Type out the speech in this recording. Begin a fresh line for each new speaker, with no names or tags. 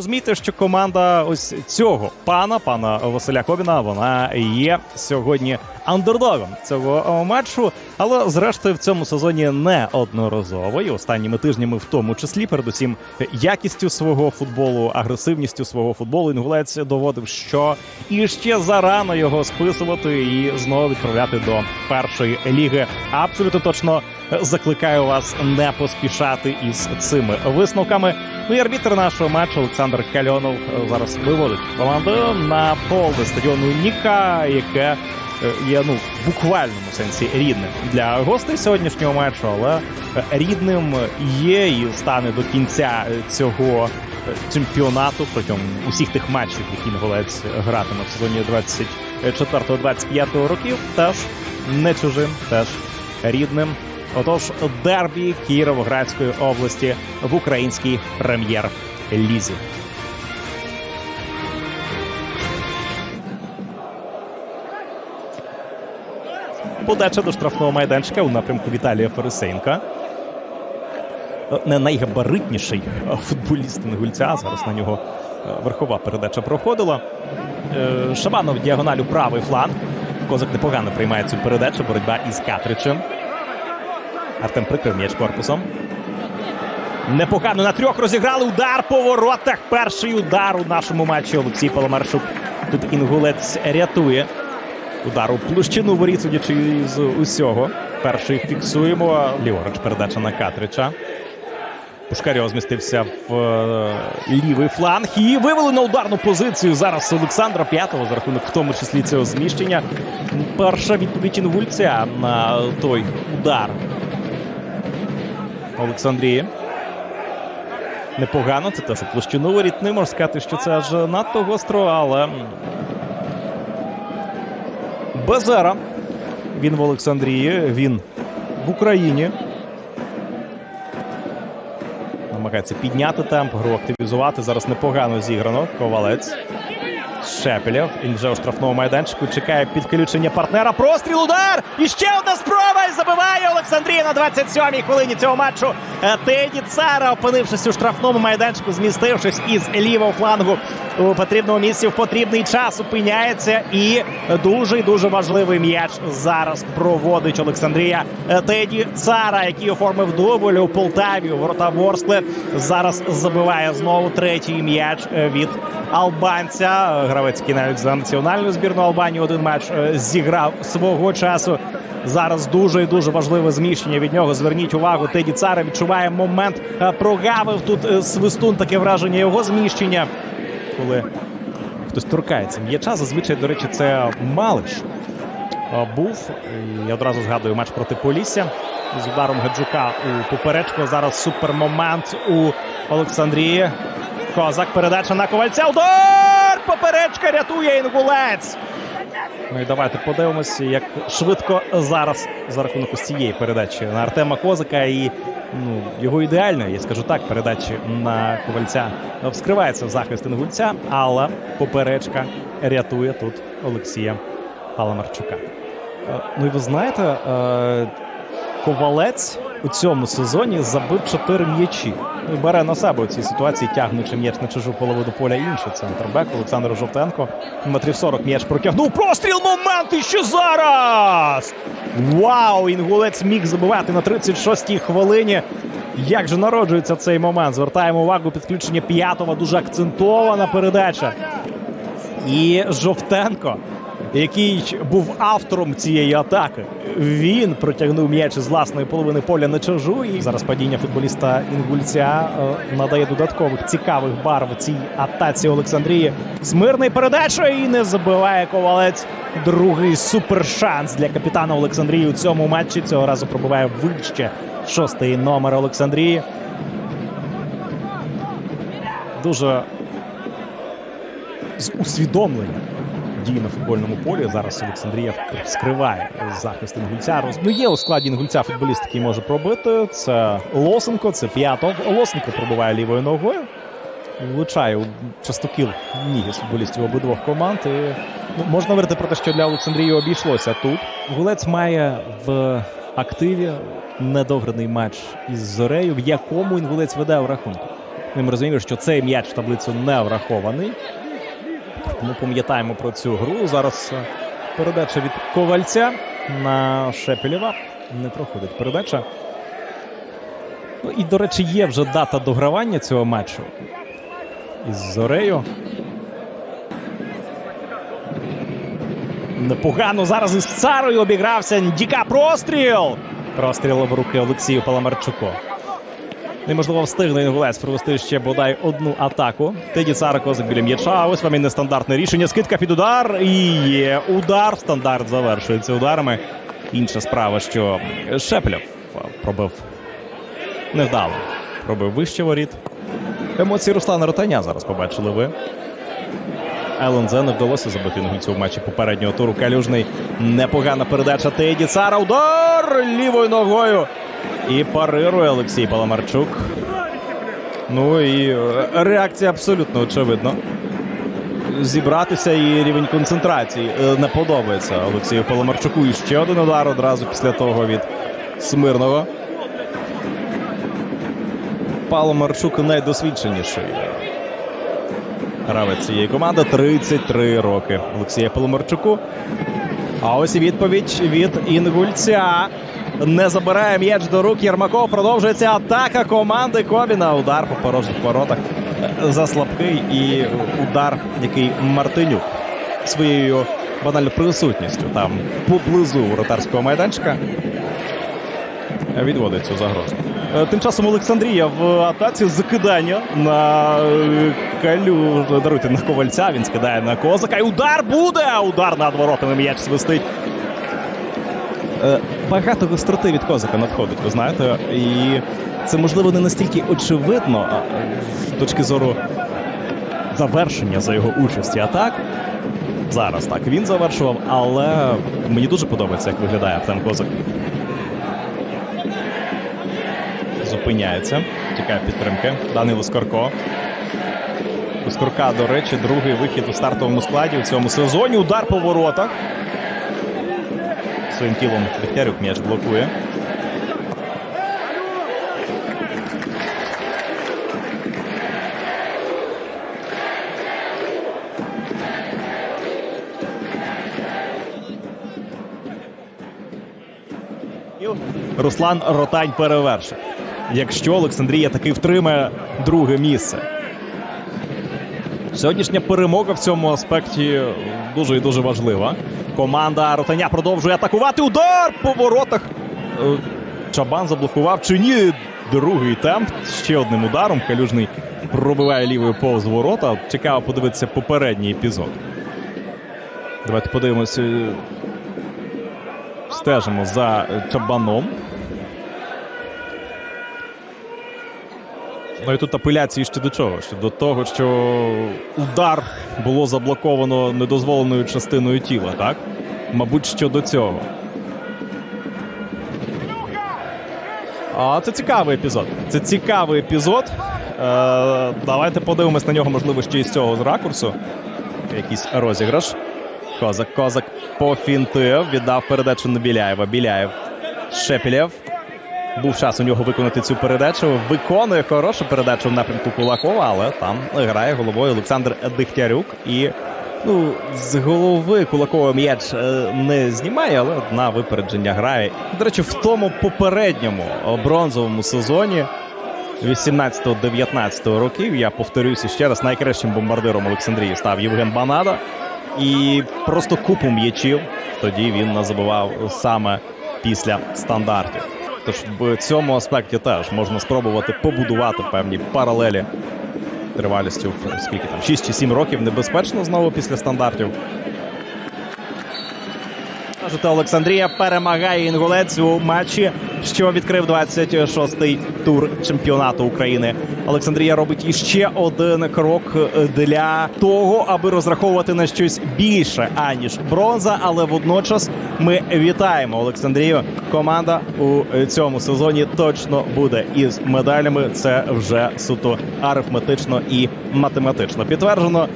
Розумієте, що команда ось цього пана, пана Василя Кобіна, вона є сьогодні андердогом цього матчу. Але зрештою в цьому сезоні не одноразово і останніми тижнями, в тому числі, передусім якістю свого футболу, агресивністю свого футболу. Інгулець доводив, що і ще зарано його списувати і знову відправляти до першої ліги. Абсолютно точно закликаю вас не поспішати із цими висновками. Ну і арбітр нашого матчу Олександр Кальонов е, зараз виводить команду на поле стадіону Ніка, яке е, є ну в буквальному сенсі рідним для гостей сьогоднішнього матчу, але е, рідним є і стане до кінця цього чемпіонату протягом усіх тих матчів, які Інгулець гратиме в сезоні 24-25 років. Теж не чужим, теж рідним. Отож, дербі Кіровоградської області в українській прем'єр-лізі. Подача до штрафного майданчика у напрямку Віталія Фересенка. Не найгабаритніший футболіст Інгульця. Зараз на нього е, верхова передача проходила. Е, Шабанов діагоналю правий фланг. Козак непогано приймає цю передачу. Боротьба із Катричем. Артем прикрив м'яч корпусом. Непогано на трьох розіграли удар по воротах. Перший удар у нашому матчі Олексій Паламарчук. Тут інгулець рятує. Удар у площину воріт, судячи з усього. Перший фіксуємо. Ліворуч передача на Катрича. Пушкарьов змістився в е, лівий фланг і вивели на ударну позицію зараз Олександра П'ятого за рахунок в тому числі цього зміщення. Перша відповідь інгульця на той удар. Олександрії. Непогано, це теж у площину воріт. Не можу сказати, що це аж надто гостро, але Безера. Він в Олександрії, він в Україні. Намагається підняти темп, гру активізувати. Зараз непогано зіграно. Ковалець. Шепелєв. Він вже у штрафному майданчику. Чекає підключення партнера. Простріл, удар! І ще одна спроба! І забиває Олександрія на 27-й хвилині цього матчу. Е, Теді Цара, опинившись у штрафному майданчику, змістившись із лівого флангу у потрібному місці в потрібний час, опиняється. І дуже і дуже важливий м'яч зараз проводить Олександрія Е, Теді Цара, який оформив дубль у Полтаві. Ворота Ворскли зараз забиває знову третій м'яч е, від албанця. Гравець, навіть за національну збірну Албанії один матч е, зіграв свого часу. Зараз дуже і дуже важливе зміщення від нього. Зверніть увагу, Теді Цара відчуває момент. е, Прогавив тут е, свистун. Таке враження його зміщення. Коли хтось торкається м'яча, зазвичай, до речі, це Малиш був. І одразу згадую матч проти Полісся з ударом Гаджука у поперечку. Зараз супермомент у Олександрії. Козак передача на ковальця. Удар! Поперечка рятує інгулець. Ну і давайте подивимося, як швидко зараз за рахунок ось цієї передачі на Артема Козака і ну, його ідеальної, я скажу так, передачі на ковальця вскривається в захист інгульця, але поперечка рятує тут Олексія Паламарчука. Е, Ну і ви знаєте, е, Ковалець у цьому сезоні забив 4 м'ячі. Ну, і бере на себе у цій ситуації, тягнучи м'яч на чужу половину поля інший центрбек Олександр Жовтенко. Метрів 40 м'яч протягнув. Простріл момент і ще зараз! Вау! Інгулець міг забивати на 36-й хвилині. Як же народжується цей момент? Звертаємо увагу підключення п'ятого. Дуже акцентована передача. І Жовтенко, який був автором цієї атаки, він протягнув м'яч з власної половини поля на чужу. І зараз падіння футболіста Інгульця е, надає додаткових цікавих барв цій атаці Олександрії. З мирною передачею і не забиває ковалець. Другий супершанс для капітана Олександрії у цьому матчі. Цього разу пробиває вище шостий номер Олександрії. Дуже з усвідомлення дії на футбольному полі. Зараз Олександрія скриває захист інгульця. Ну, є у складі інгульця футболіст, який може пробити. Це Лосенко, це п'ято. Лосенко пробиває лівою ногою. Влучає у частокіл ніги з футболістів обидвох команд. І, ну, можна говорити про те, що для Олександрії обійшлося тут. Гулець має в активі недограний матч із Зорею, в якому інгулець веде в рахунку. Ми розуміємо, що цей м'яч в таблицю не врахований. Тому пам'ятаємо про цю гру. Зараз е, передача від Ковальця на Шепелєва. Не проходить передача. Ну і, до речі, є вже дата догравання цього матчу із Зорею. Непогано зараз із Царою обігрався. Діка простріл! Простріл в руки Олексію Паламарчуку. Неможливо встигне інгулець провести ще бодай одну атаку. Теді Цара козик біля м'яча. Ось вам і нестандартне рішення. Скидка під удар. І є удар. Стандарт завершується ударами. Інша справа, що Шепелєв пробив невдало. Пробив вище воріт. Емоції Руслана Ротаня зараз побачили ви. ЛНЗ не вдалося забити інгульцю в матчі попереднього туру. Калюжний непогана передача Теді Цара. Удар лівою ногою. І парирує Олексій Паламарчук. Ну і е, реакція абсолютно очевидно. Зібратися і рівень концентрації е, не подобається Олексію Паламарчуку. І ще один удар одразу після того від Смирного. Паламарчук найдосвідченіший гравець цієї команди 33 роки Олексія Паламарчуку. А ось і відповідь від Інгульця. Не забирає м'яч до рук. Єрмаков продовжується атака команди Кобіна. Удар по порожніх воротах за слабкий і удар, який Мартинюк своєю банально присутністю там поблизу воротарського майданчика відводить цю загрозу. Е, Тим часом Олександрія в атаці закидання на е, калю. Даруйте на ковальця. Він скидає на козака. І удар буде! Удар над воротами м'яч свистить. Е, Багато гостроти від козака надходить, ви знаєте. І це можливо не настільки очевидно а, з точки зору завершення за його участі атак. Зараз так він завершував, але мені дуже подобається, як виглядає Артем Козак. Зупиняється, тікає підтримки. Данило Скорко. У Скорка, до речі, другий вихід у стартовому складі у цьому сезоні. Удар по воротах. Своїм тілом Дегтярюк м'яч блокує. Руслан Ротань перевершив. Якщо Олександрія таки втримає друге місце. Сьогоднішня перемога в цьому аспекті дуже і дуже важлива. Команда Ротаня продовжує атакувати. Удар по воротах. Е, Чабан заблокував чи ні. Другий темп ще одним ударом. Калюжний пробиває лівою повз ворота. Цікаво подивитися попередній епізод. Давайте подивимося. Стежимо за Чабаном. Ну і тут апеляції ще до чого? Ще до того, що удар було заблоковано недозволеною частиною тіла, так? Мабуть, що до цього. А це цікавий епізод. Це цікавий епізод. Е, давайте подивимось на нього, можливо, ще із цього з ракурсу. Якийсь розіграш. Козак, козак пофінтив, віддав передачу на Біляєва. Біляєв. Шепелєв. Був час у нього виконати цю передачу. Виконує хорошу передачу в напрямку Кулакова, але там грає головою Олександр Дихтярюк. І ну, з голови Кулакова м'яч е, не знімає, але на випередження грає. До речі, в тому попередньому бронзовому сезоні 18-19 років, я повторюся ще раз, найкращим бомбардиром Олександрії став Євген Банада. І просто купу м'ячів тоді він назабивав саме після стандартів. Тож в цьому аспекті теж можна спробувати побудувати певні паралелі тривалістю в скільки там 6 чи 7 років. Небезпечно знову після стандартів. Кажете, Олександрія перемагає інгулець у матчі, що відкрив 26-й тур чемпіонату України. Олександрія робить іще один крок для того, аби розраховувати на щось більше аніж бронза. Але водночас ми вітаємо Олександрію. Команда у цьому сезоні точно буде із медалями. Це вже суто арифметично і математично підтверджено.